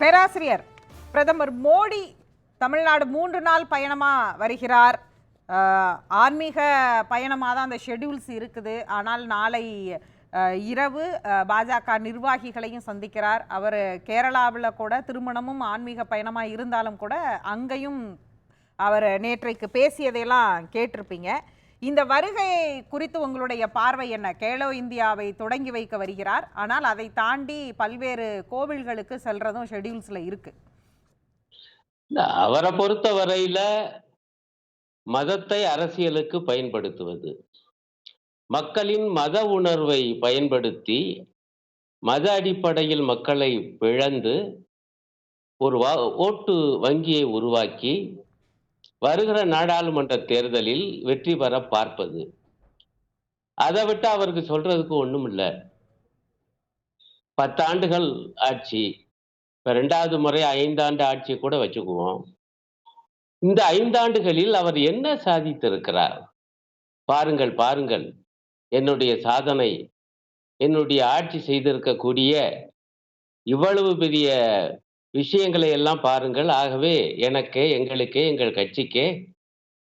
பேராசிரியர் பிரதமர் மோடி தமிழ்நாடு மூன்று நாள் பயணமாக வருகிறார். ஆன்மீக பயணமாக தான் அந்த ஷெட்யூல்ஸ் இருக்குது. ஆனால் நாளை இரவு பாஜக நிர்வாகிகளையும் சந்திக்கிறார். அவர் கேரளாவில் கூட திருமணமும் ஆன்மீக பயணமாக இருந்தாலும் கூட அங்கேயும் அவர் நேற்றைக்கு பேசியதையெல்லாம் கேட்டிருப்பீங்க. இந்த வருகை குறித்து உங்களுடைய பார்வை என்ன? கேலோ இந்தியாவை தொடங்கி வைக்க வருகிறார். ஆனால் அதை தாண்டி பல்வேறு கோவில்களுக்கு செல்றதும் ஷெடியூல்ஸ்ல இருக்கு. அவரை பொறுத்த வரையில மதத்தை அரசியலுக்கு பயன்படுத்துவது. மக்களின் மத உணர்வை பயன்படுத்தி மத அடிப்படையில் மக்களை பிழந்து ஒரு வா ஓட்டு வங்கியை உருவாக்கி வருகிற நாடாளுமன்ற தேர்தலில் வெற்றி பெற பார்ப்பது. அதை விட்டு அவருக்கு சொல்றதுக்கு ஒன்றும் இல்லை. பத்தாண்டுகள் ஆட்சி. இப்போ ரெண்டாவது முறை ஐந்தாண்டு ஆட்சி கூட வச்சுக்குவோம். இந்த ஐந்தாண்டுகளில் அவர் என்ன சாதித்திருக்கிறார்? பாருங்கள் பாருங்கள். என்னுடைய சாதனை என்னுடைய ஆட்சி செய்திருக்கக்கூடிய இவ்வளவு பெரிய விஷயங்களை எல்லாம் பாருங்கள். ஆகவே எனக்கு எங்களுக்கு எங்கள் கட்சிக்கு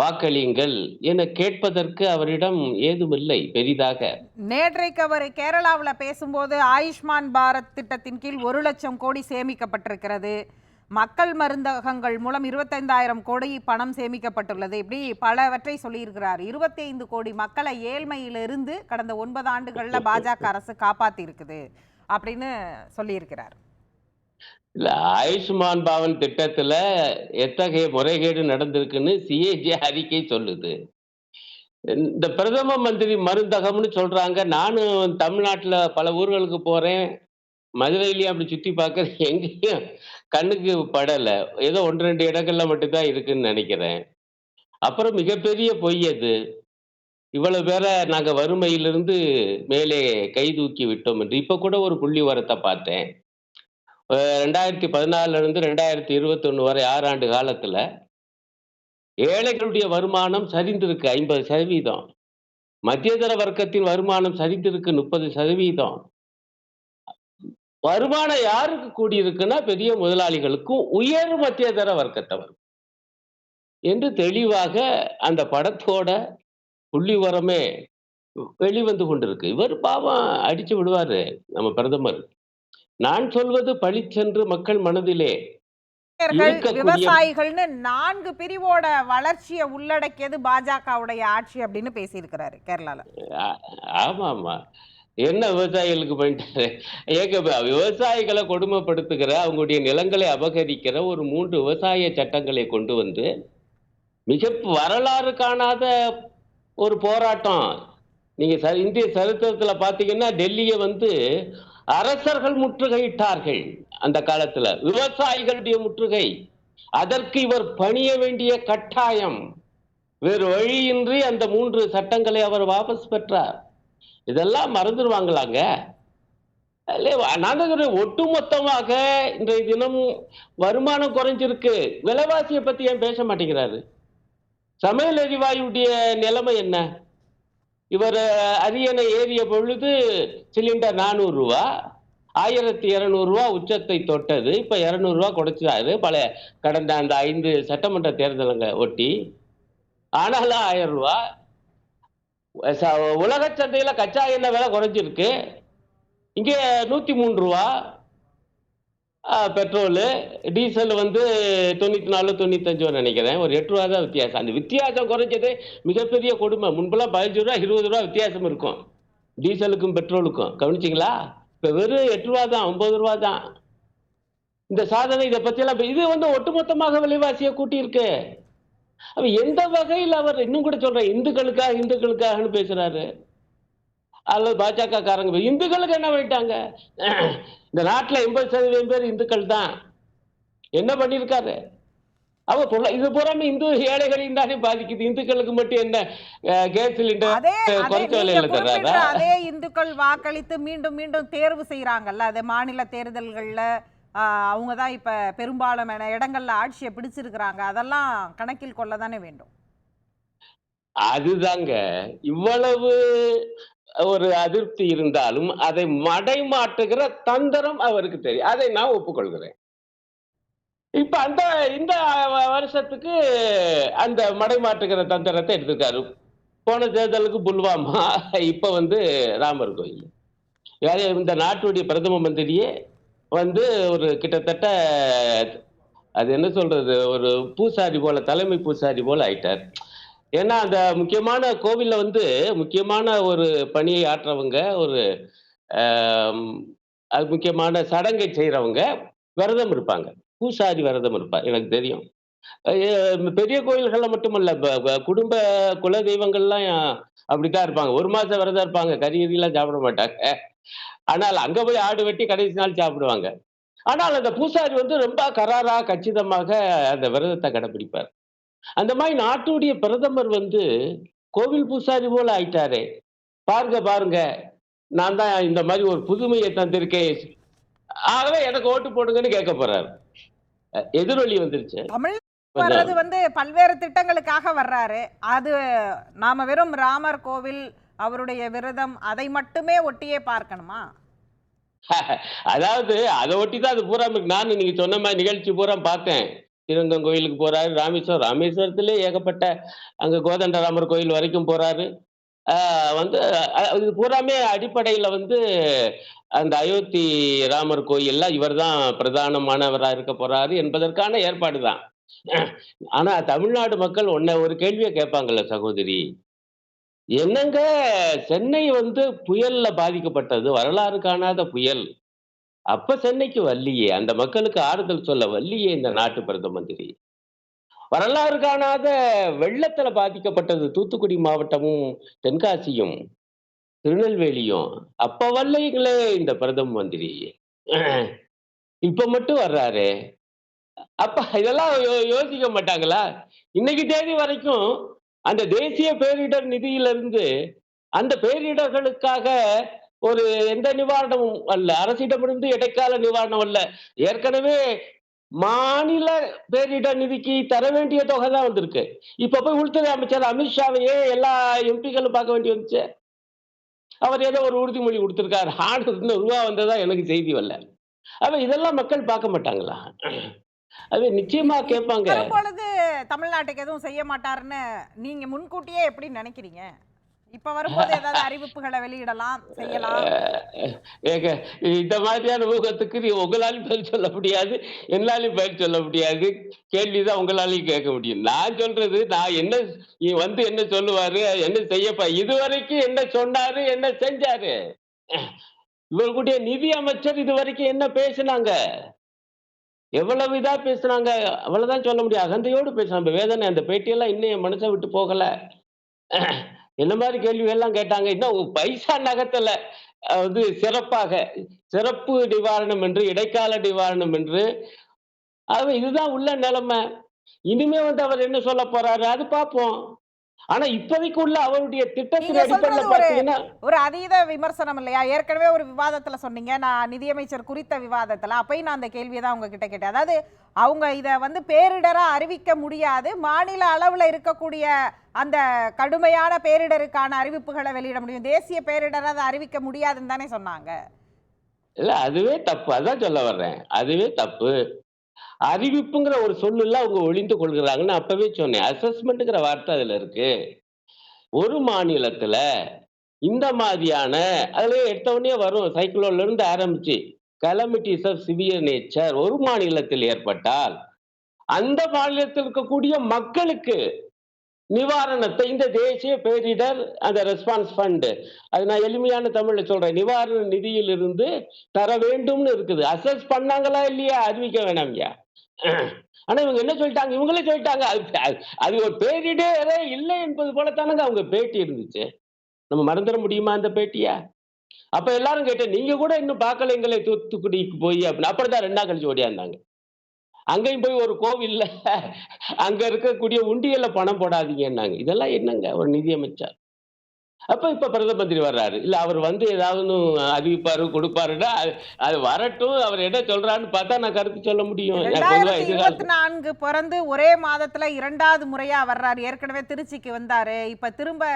வாக்களியுங்கள் என கேட்பதற்கு அவரிடம் ஏதுமில்லை பெரிதாக. நேற்றைக்கு அவர் கேரளாவில் பேசும்போது ஆயுஷ்மான் பாரத் திட்டத்தின் கீழ் ஒரு லட்சம் கோடி சேமிக்கப்பட்டிருக்கிறது. மக்கள் மருந்தகங்கள் மூலம் இருபத்தைந்தாயிரம் கோடி பணம் சேமிக்கப்பட்டுள்ளது. இப்படி பலவற்றை சொல்லியிருக்கிறார். இருபத்தி ஐந்து கோடி மக்களை ஏழ்மையிலிருந்து கடந்த ஒன்பது ஆண்டுகள்ல பாஜக அரசு காப்பாத்தி இருக்குது அப்படின்னு சொல்லியிருக்கிறார். இல்ல ஆயுஷ்மான் பவன் திட்டத்துல எத்தகைய முறைகேடு நடந்திருக்குன்னு சிஏஜி அறிக்கை சொல்லுது. இந்த பிரதம மந்திரி மருந்தகம்னு சொல்றாங்க. நானும் தமிழ்நாட்டுல பல ஊர்களுக்கு போறேன். மதுரையிலயும் அப்படி சுத்தி பார்க்கறது எங்கேயும் கண்ணுக்கு படல. ஏதோ ஒன்று ரெண்டு இடங்கள்ல மட்டும்தான் இருக்குன்னு நினைக்கிறேன். அப்புறம் மிகப்பெரிய பொய் அது இவ்வளவு பேரை நாங்க வறுமையிலிருந்து மேலே கை தூக்கி விட்டோம் என்று. இப்ப கூட ஒரு புள்ளி வரத்தை பார்த்தேன். ரெண்டாயிரத்தி பதினாலுல இருந்து ரெண்டாயிரத்தி இருபத்தொன்னு வரை ஆறு ஆண்டு காலத்துல ஏழைகளுடைய வருமானம் சரிந்திருக்கு ஐம்பது சதவீதம். மத்தியதர வர்க்கத்தின் வருமானம் சரிந்திருக்கு முப்பது சதவீதம். வருமானம் யாருக்கு கூடியிருக்குன்னா பெரிய முதலாளிகளுக்கும் உயர் மத்தியதர வர்க்கத்தவர் என்று தெளிவாக அந்த படத்தோட புள்ளி உரமே வெளிவந்து கொண்டிருக்கு. இவர் பாவம் அடிச்சு விடுவாரு நம்ம பிரதமர். நான் சொல்வது பளிச்சென்று மக்கள் மனதிலே விவசாயிகள்னு நான்கு பிரிவோட வளர்ச்சியை உள்ளடக்கியது பாஜகவுடைய ஆட்சி அப்படின்னு பேசியிருக்கிறாரு கேரளால. ஆமா ஆமா என்ன விவசாயிகளுக்கு பண்ணிட்டாரு? ஏக விவசாயிகளை கொடுமைப்படுத்துகிற அவங்களுடைய நிலங்களை அபகரிக்கிற ஒரு மூன்று விவசாய சட்டங்களை கொண்டு வந்து மிக வரலாறு காணாத ஒரு போராட்டம். நீங்க இந்திய சரித்திரத்துல பாத்தீங்கன்னா டெல்லியை வந்து அரசர்கள் முற்றுகையிட்டார்கள் அந்த காலத்துல. விவசாயிகளுடைய முற்றுகை. அதற்கு இவர் பணிய வேண்டிய கட்டாயம். வேறு வழியின்றி அந்த மூன்று சட்டங்களை அவர் வாபஸ் பெற்றார். இதெல்லாம் மறந்துடுவாங்களாங்க? அல்லே, நான் ஒட்டுமொத்தமாக இன்றைய தினம் வருமானம் குறைஞ்சிருக்கு. விலைவாசியை பத்தி ஏன் பேச மாட்டேங்கிறாரு? சமையல் எரிவாயுடைய நிலைமை என்ன? இவர் அரியணை ஏறிய பொழுது சிலிண்டர் நானூறு ரூபா ஆயிரத்தி இருநூறு ரூபா உச்சத்தை தொட்டது. இப்ப இருநூறு ரூபா குறைச்சாரு பல கடந்த அந்த ஐந்து சட்டமன்ற தேர்தலுங்க ஒட்டி. ஆனாலும் ஆயிரம் ரூபா ச- உலக சந்தையில கச்சா எண்ணெய் விலை குறைஞ்சிருக்கு. இங்கே நூத்தி மூணு ரூபா. பெட்ரோலு. டீசல் வந்து தொண்ணூற்றி நாலு தொண்ணூத்தஞ்சு நினைக்கிறேன். ஒரு எட்டு ரூபா தான் வித்தியாசம். அந்த வித்தியாசம் குறைஞ்சது மிகப்பெரிய கொடுமை. முன்பெல்லாம் பதினஞ்சு ரூபா இருபது ரூபா வித்தியாசம் இருக்கும். டீசலுக்கும் பெட்ரோலுக்கும். கவனிச்சிங்களா? இப்போ வெறும் எட்டு ரூபா தான் ஒன்பது ரூபா தான். இந்த சாதனை இதை பற்றியெல்லாம் இது வந்து ஒட்டுமொத்தமாக விலைவாசியை கூட்டியிருக்கு. அப்போ எந்த வகையில் அவர் இன்னும் கூட சொல்கிறேன் இந்துக்களுக்காக இந்துக்களுக்காகன்னு பேசுகிறாரு அல்லது பாஜக காரங்க இந்துக்களுக்கு என்ன பண்ணிட்டாங்க? இந்த நாட்டுல எண்பது சதவீதம் பேர் இந்துக்கள் தான். என்ன பண்ணிருக்காரு அவ இது பூராமே இந்து ஏழைகளையும் தானே பாதிக்குது. இந்துக்களுக்கு மட்டும் என்ன கேஸ் சிலிண்டர் அதே குறைச்ச இந்துக்கள் வாக்களித்து மீண்டும் மீண்டும் தேர்வு செய்யறாங்கல்ல அது மாநில தேர்தல்கள்ல அவங்க தான் இப்ப பெரும்பாலான இடங்கள்ல ஆட்சியை பிடிச்சிருக்கிறாங்க. அதெல்லாம் கணக்கில் கொள்ள தானே வேண்டும். அதுதாங்க. இவ்வளவு ஒரு அதிருப்தி இருந்தாலும் அதை மடைமாட்டுகிற தந்திரம் அவருக்கு தெரியும். அதை நான் ஒப்புக்கொள்கிறேன். இப்ப அந்த இந்த வருஷத்துக்கு அந்த மடைமாற்றுகிற தந்திரத்தை எடுத்திருக்காரு. போன தேர்தலுக்கு புல்வாமா இப்ப வந்து ராமர் கோயில். யாரு இந்த நாட்டுடைய பிரதம மந்திரியே வந்து ஒரு கிட்டத்தட்ட அது என்ன சொல்றது ஒரு பூசாரி போல தலைமை பூசாரி போல ஆயிட்டார். ஏன்னா அந்த முக்கியமான கோவில்ல வந்து முக்கியமான ஒரு பணியை ஆற்றவங்க ஒரு ஆம், அது முக்கியமான சடங்கை செய்றவங்க விரதம் இருப்பாங்க. பூசாரி விரதம் இருப்பா எனக்கு தெரியும். பெரிய கோயில்கள்ல மட்டுமல்ல ப- ப- குடும்ப குல தெய்வங்கள்லாம் அப்படித்தான் இருப்பாங்க. ஒரு மாசம் விரதம் இருப்பாங்க கறி எல்லாம் சாப்பிட மாட்டாங்க. ஆனால் அங்க போய் ஆடு வெட்டி கடைசி நாள் சாப்பிடுவாங்க. ஆனால் அந்த பூசாரி வந்து ரொம்ப கராராக கச்சிதமாக அந்த விரதத்தை கடைபிடிப்பார் அந்த மாதிரி நாட்டுடைய பிரதமர் வந்து கோவில் பூசாரி போல ஆயிட்டாரே. பாருங்க பாருங்க. நான் தான் இந்த மாதிரி ஒரு புதுமையை தந்திருக்கேன். ஆகவே எனக்கு ஓட்டு போடுங்கன்னு கேட்க போறாரு. எதிரொலி வந்துருச்சு. தமிழ் வர்றது வந்து பல்வேறு திட்டங்களுக்காக வர்றாரு. அது நாம வெறும் ராமர் கோவில் அவருடைய விரதம் அதை மட்டுமே ஒட்டியே பார்க்கணுமா? அதாவது அதை ஒட்டி தான் அது பூரா நான் நீங்க சொன்ன மாதிரி நிகழ்ச்சி பூரா பார்த்தேன். ஸ்ரீரங்கம் கோயிலுக்கு போறாரு. ராமேஸ்வரம் ராமேஸ்வரத்திலே ஏகப்பட்ட அங்க கோதண்டராமர் கோயில் வரைக்கும் போறாரு. வந்து இது பூராமே அடிப்படையில வந்து அந்த அயோத்தி ராமர் கோயில்ல இவர்தான் பிரதானமானவராக இருக்க போறாரு என்பதற்கான ஏற்பாடு தான் ஆனா தமிழ்நாடு மக்கள் ஒன்ன ஒரு கேள்வியை கேட்பாங்கல்ல சகோதரி. என்னங்க சென்னை வந்து புயல்ல பாதிக்கப்பட்டது? வரலாறு காணாத புயல். அப்ப சென்னைக்கு வள்ளியே. அந்த மக்களுக்கு ஆறுதல் சொல்ல வள்ளியே இந்த நாட்டு பிரதம மந்திரி. வரலாறு காணாத வெள்ளத்துல பாதிக்கப்பட்டது தூத்துக்குடி மாவட்டமும் தென்காசியும் திருநெல்வேலியும். அப்ப வல்லைங்களே இந்த பிரதம மந்திரி. இப்ப மட்டும் வர்றாரு. அப்ப இதெல்லாம் யோ- யோசிக்க மாட்டாங்களா? இன்னைக்கு தேதி வரைக்கும் அந்த தேசிய பேரிடர் நிதியிலிருந்து அந்த பேரிடர்களுக்காக ஒரு எந்த நிவாரணமும் அல்ல. அரசிடமிருந்து இடைக்கால நிவாரணம் அல்ல. ஏற்கனவே மாநில பேரிடர் நிதிக்கு தர வேண்டிய தொகை தான் வந்திருக்கு. இப்ப போய் உள்துறை அமைச்சர் அமித்ஷாவையே எல்லா எம்பிக்களும் பார்க்க வேண்டி வந்துச்சு. அவர் ஏதோ ஒரு உறுதிமொழி கொடுத்திருக்காரு. ஆண்டு இன்னும் ரூபா வந்ததா எனக்கு செய்தி வரல. அப்ப இதெல்லாம் மக்கள் பார்க்க மாட்டாங்களா? அது நிச்சயமா கேட்பாங்க. வரும்பொழுது தமிழ்நாட்டுக்கு எதுவும் செய்ய மாட்டாருன்னு நீங்க முன்கூட்டியே எப்படி நினைக்கிறீங்க? இப்ப வரும்போது ஏதாவது அறிவிப்புகளை வெளியிடலாம் செய்யலாம். ஏங்க இந்த மாதிரியான ஊகத்துக்கு நீ உங்களாலையும் பதில் சொல்ல முடியாது என்னாலையும் பதில் சொல்ல முடியாது. கேள்விதான் உங்களாலையும் கேட்க முடியும். நான் சொல்றது நான் என்ன நீ வந்து என்ன சொல்லுவாரு என்ன செய்யப்பா இதுவரைக்கும் என்ன சொன்னாரு என்ன செஞ்சாரு? இவர்களுடைய நிதி அமைச்சர் இது வரைக்கும் என்ன பேசினாங்க? எவ்வளவு இதா பேசுனாங்க? அவ்வளவுதான் சொல்ல முடியும். அகந்தையோடு பேசுறாங்க வேதனை அந்த பேட்டியெல்லாம் இன்னும் என் மனசை விட்டு போகல. என்ன மாதிரி கேள்வி எல்லாம் கேட்டாங்க? இன்னும் பைசா நகத்துல வந்து சிறப்பாக சிறப்பு நிவாரணம் என்று இடைக்கால நிவாரணம் என்று. ஆகவே இதுதான் உள்ள நிலைமை. இனிமே வந்து அவர் என்ன சொல்ல போறாரு? அது பார்ப்போம். ஆனா இப்போதைக்கு உள்ள அவருடைய திட்டத்தின் அடிப்படையில் ஒரு- பார்த்தீங்கன்னா ஒரு அதீத விமர்சனம் இல்லையா? ஏற்கனவே ஒரு விவாதத்துல சொன்னீங்க. நான் நிதியமைச்சர் குறித்த விவாதத்துல. அப்பயும் நான் அந்த கேள்வியை தான் உங்ககிட்ட கேட்டேன். அதாவது அவங்க இத வந்து பேரிடரா அறிவிக்க முடியாது. மாநில அளவுல இருக்கக்கூடிய அந்த கடுமையான பேரிடருக்கான அறிவிப்புகளை வெளியிட முடியும். தேசிய பேரிடரா அதை அறிவிக்க முடியாதுன்னு தானே சொன்னாங்க. இல்ல அதுவே தப்பு. அதான் சொல்ல வர்றேன். அதுவே தப்பு. அறிவிப்புங்கிற ஒரு சொல்லுல அவங்க ஒளிந்து கொள்கிறாங்கன்னு அப்பவே சொன்னேன். அசஸ்மெண்ட்டுங்கிற வார்த்தை அதுல இருக்கு. ஒரு மாநிலத்துல இந்த மாதிரியான அதுல எடுத்த உடனே வரும் சைக்ளோன்ல இருந்து ஆரம்பிச்சு கலமிட்டிஸ் ஆஃப் சிவியர் நேச்சர் ஒரு மாநிலத்தில் ஏற்பட்டால் அந்த மாநிலத்தில் இருக்கக்கூடிய மக்களுக்கு நிவாரணத்தை இந்த தேசிய பேரிடர் அந்த ரெஸ்பான்ஸ் ஃபண்டு அது நான் எளிமையான தமிழ்ல சொல்றேன். நிவாரண நிதியிலிருந்து தர வேண்டும்னு இருக்குது. அசஸ் பண்ணாங்களா இல்லையா? அறிவிக்க வேணாம் ஐயா. ஆனா இவங்க என்ன சொல்லிட்டாங்க? இவங்களே சொல்லிட்டாங்க. அது அது- ஒரு பேரிடரே இல்லை என்பது போலத்தானங்க அவங்க பேட்டி இருந்துச்சு. நம்ம மறந்துட முடியுமா அந்த பேட்டியா? அப்ப எல்லாரும் கேட்டேன் நீங்க கூட இன்னும் பார்க்கல எங்களை தூத்துக்குடிக்கு போய் அப்படின்னு. அப்படிதான் ரெண்டா கழிச்சு ஓடியாந்தாங்க அங்கேயும் போய் ஒரு கோவில்ல அங்க இருக்கக்கூடிய உண்டியல்ல பணம் போடாதீங்கன்னாங்க. இதெல்லாம் என்னங்க? ஒரு நிதியமைச்சர். அப்ப இப்ப பிரதம மந்திரி வர்றாரு. இல்ல அவர் வந்து ஏதாவது அறிவிப்பாரு கொடுப்பாருன்னா அது- வரட்டும். அவர் என்ன சொல்றாருன்னு பார்த்தா நான் கருத்து சொல்ல முடியும். இருபத்தி நான்கு பிறந்து ஒரே மாதத்துல இரண்டாவது முறையா வர்றாரு. ஏற்கனவே திருச்சிக்கு வந்தாரு. இப்ப திரும்ப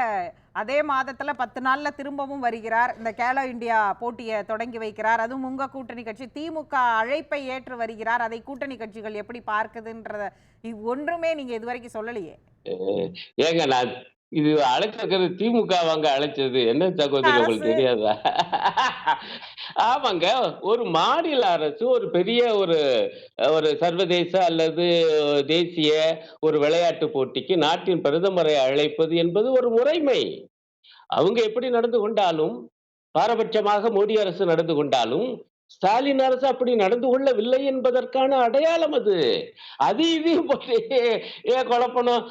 அதே மாதத்துல பத்து நாள்ல திரும்பவும் வருகிறார். இந்த கேலோ இந்தியா போட்டியை தொடங்கி வைக்கிறார். அதுவும் உங்கள் கூட்டணி கட்சி திமுக அழைப்பை ஏற்று வருகிறார். அதை கூட்டணி கட்சிகள் எப்படி பார்க்குதுன்றத ஒன்றுமே நீங்க இதுவரைக்கும் சொல்லலையே. ஏங்க நான் இது அழைச்சிருக்கிறது திமுக வாங்க அழைச்சது என்ன சகோதரி உங்களுக்கு அரசு. தெரியாதா? ஆமாங்க. ஒரு மாநில அரசு ஒரு பெரிய ஒரு ஒரு சர்வதேச அல்லது தேசிய ஒரு விளையாட்டு போட்டிக்கு நாட்டின் பிரதமரை அழைப்பது என்பது ஒரு முறைமை. அவங்க எப்படி நடந்து கொண்டாலும் பாரபட்சமாக மோடி அரசு நடந்து கொண்டாலும் ஸ்டாலின் அரசு அப்படி நடந்து கொள்ளவில்லை என்பதற்கான அடையாளம் அது. அது இதையும் போட்டு ஏன் குழப்பணும்.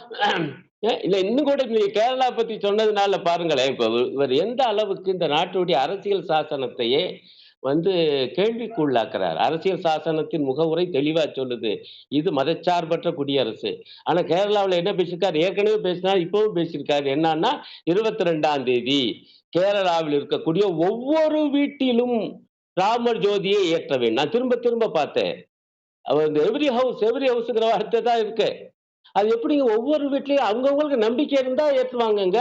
ஏன் இல்ல இன்னும் கூட நீங்க கேரளா பத்தி சொன்னதுனால பாருங்களேன் இப்ப இவர் எந்த அளவுக்கு இந்த நாட்டுடைய அரசியல் சாசனத்தையே வந்து கேள்விக்குள்ளாக்குறார். அரசியல் சாசனத்தின் முகவுரை தெளிவா சொல்லுது. இது மதச்சார்பற்ற குடியரசு. ஆனா கேரளாவில் என்ன பேசியிருக்காரு? ஏற்கனவே பேசினார் இப்பவும் பேசியிருக்காரு. என்னன்னா இருபத்தி ரெண்டாம் தேதி கேரளாவில் இருக்கக்கூடிய ஒவ்வொரு வீட்டிலும் ராமர் ஜோதியை ஏற்ற வேண்டும். நான் திரும்ப திரும்ப பார்த்தேன். அவர் இந்த எவ்ரி ஹவுஸ் எவ்ரி ஹவுஸுங்கிற வார்த்தை தான் இருக்கு. அது எப்படிங்க? ஒவ்வொரு வீட்லையும் அவங்கவுங்களுக்கு நம்பிக்கை இருந்தா ஏற்றுவாங்கங்க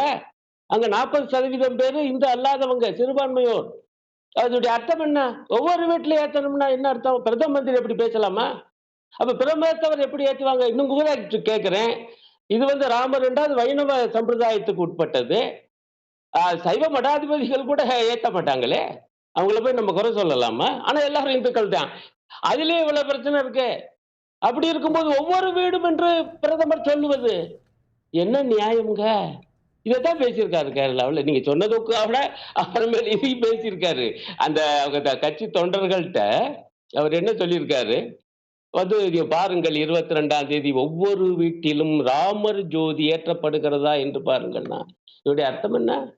அங்க நாற்பது சதவீதம் பேரு இந்த அல்லாதவங்க சிறுபான்மையோர். அதனுடைய அர்த்தம் என்ன? ஒவ்வொரு வீட்லயும் ஏற்றணும்னா என்ன அர்த்தம்? பிரதம மந்திரி எப்படி பேசலாமா? அப்ப பிரதமர் எப்படி ஏற்றுவாங்க இன்னும் கூட கேட்கிறேன் இது வந்து ராமர் என்றால் வைணவ சம்பிரதாயத்துக்கு உட்பட்டது. சைவ மடாதிபதிகள் கூட ஏற்ற மாட்டாங்களே அவங்கள போய் நம்ம குறை சொல்லலாமா? ஆனா எல்லாரும் இந்துக்கள் தான் அதுலயே இவ்வளவு பிரச்சனை இருக்கு. அப்படி இருக்கும்போது ஒவ்வொரு வீடும் என்று பிரதமர் சொல்லுவது என்ன நியாயம்ங்க? இதைத்தான் பேசியிருக்காரு கேரளாவில். நீங்க சொன்னதுக்கு விட அப்புறமேல் இதையும் பேசியிருக்காரு. அந்த அவங்க த- கட்சி தொண்டர்கள்ட்ட அவர் என்ன சொல்லியிருக்காரு? வந்து இங்க பாருங்கள் இருபத்தி ரெண்டாம் தேதி ஒவ்வொரு வீட்டிலும் ராமர் ஜோதி ஏற்றப்படுகிறதா? என்று பாருங்கள்னா இதோடைய அர்த்தம் என்ன?